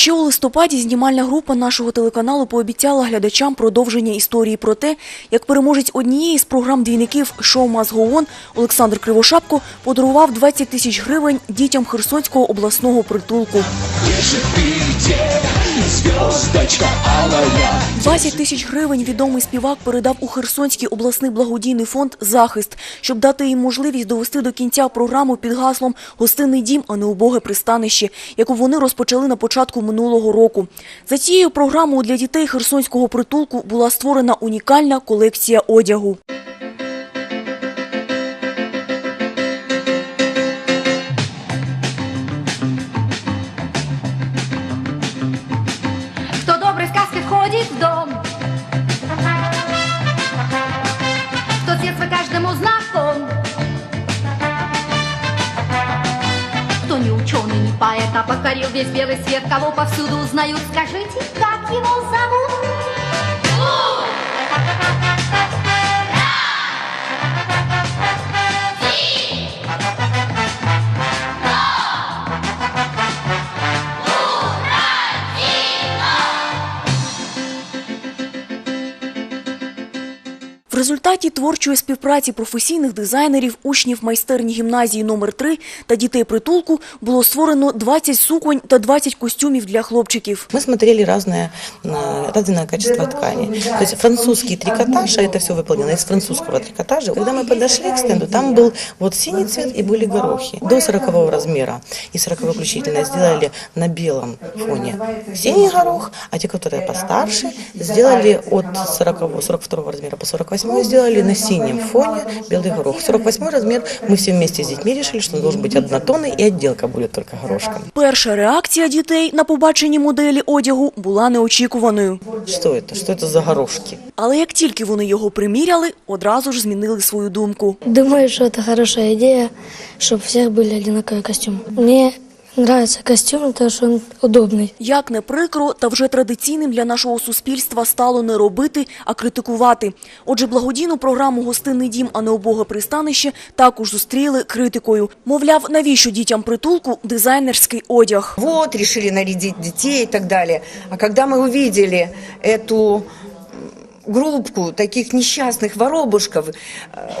Ще у листопаді знімальна група нашого телеканалу пообіцяла глядачам продовження історії про те, як переможець однієї з програм двійників шоу «Мазгоон» Олександр Кривошапко подарував 20 тисяч гривень дітям Херсонського обласного притулку. 20 тисяч гривень відомий співак передав у Херсонський обласний благодійний фонд «Захист», щоб дати їм можливість довести до кінця програму під гаслом «Гостинний дім, а не убоге пристанище», яку вони розпочали на початку минулого року. За цією програмою для дітей Херсонського притулку була створена унікальна колекція одягу. ученый, не поэт, а покорил весь белый свет Кого повсюду узнают, скажите, как его зовут? результаті творчої співпраці професійних дизайнерів, учнів майстерні гімназії номер 3 та дітей притулку було створено 20 суконь та 20 костюмів для хлопчиків. Мы смотрели разное, а, разное качество ткани. То есть французский трикотаж, а это все выполнено из французского трикотажа. Когда мы подошли к стенду, там был вот синий цвет и были горохи. До 40 размера и 40 включительно сделали на белом фоне синий горох, а те, которые постарше, сделали от 40, 42 размера по 48 сделали на синем фоне белый горох. 48 размер мы все вместе с детьми решили, что он должен быть однотонный и отделка будет только горошком. Перша реакція дітей на побачені моделі одягу була неочікуваною. Что это? Что это за горошки? Але як тільки вони його приміряли, одразу ж змінили свою думку. Думаю, что это хорошая идея, чтобы у всех были одинаковые костюмы. Мне нравится костюм, потому что он удобный. Як не прикро, та вже традиційним для нашого суспільства стало не робити, а критикувати. Отже, благодійну програму «Гостинний дім, а не убоге пристанище» також зустріли критикою. Мовляв, навіщо дітям притулку дизайнерський одяг? вот, решили нарядить детей и так далее. А когда мы увидели эту м, группку таких несчастных воробушков, э,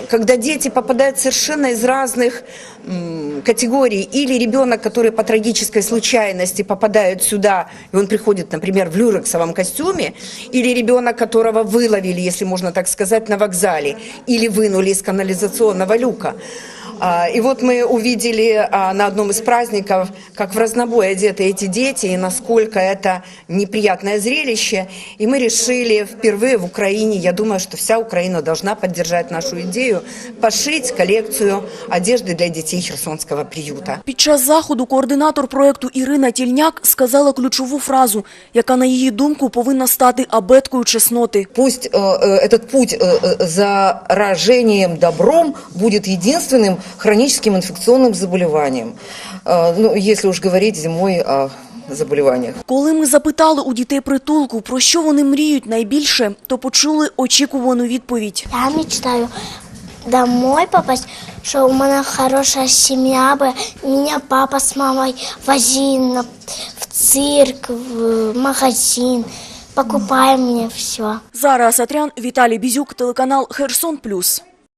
когда дети попадают совершенно из разных м, категорий, или ребенок, который по трагической случайности попадает сюда, и он приходит, например, в люрексовом костюме, или ребенок, которого выловили, если можно так сказать, на вокзале, или вынули из канализационного люка. А, И вот мы увидели а, на одном из праздников, как в разнобой одеты эти дети, и насколько это неприятное зрелище. И мы решили впервые в Украине, я думаю, что вся Украина должна поддержать нашу идею, пошить коллекцию одежды для детей Херсонского приюта. Під час заходу координатор проєкту Ірина Тільняк сказала ключову фразу, яка, на її думку, повинна стати абеткою чесноти. Пусть э, э, этот путь э, э, заражением добром будет единственным хроническим инфекционным заболеванием. Э, ну, если уж говорить зимой о заболеваниях. Коли ми запитали у дітей притулку, про що вони мріють найбільше, то почули очікувану відповідь. Я мечтаю домой попасть, что у меня хорошая семья бы, меня папа с мамой возили на- в цирк, в магазин, покупаем мне все. Зара Асатрян, Віталій Бізюк, телеканал Херсон Плюс.